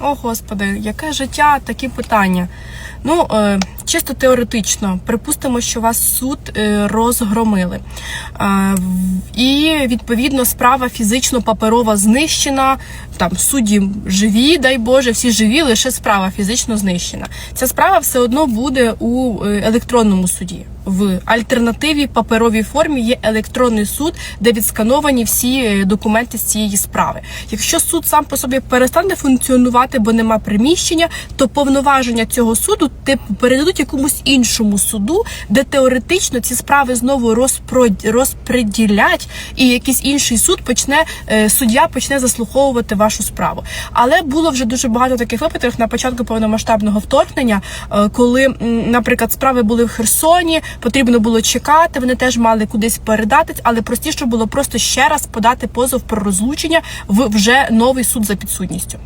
О, господи, яке життя, такі питання. Ну, е, чисто теоретично, припустимо, що вас суд е, розгромили. І відповідно справа фізично паперова знищена. Там судді живі, дай Боже, всі живі, лише справа фізично знищена. Ця справа все одно буде у е, електронному суді. В альтернативі паперовій формі є електронний суд, де відскановані всі документи з цієї справи. Якщо суд сам по собі перестане функціонувати, бо нема приміщення, то повноваження цього суду типу передадуть якомусь іншому суду, де теоретично ці справи знову розпро- розпреділять, і якийсь інший суд почне е, суддя почне заслуховувати вашу справу. Але було вже дуже багато таких випадків на початку повномасштабного вторгнення, е, коли, наприклад, справи були в Херсоні, потрібно було чекати. Вони теж мали кудись передатись, але простіше було просто ще раз подати позов про розлучення в вже новий суд за підсудністю.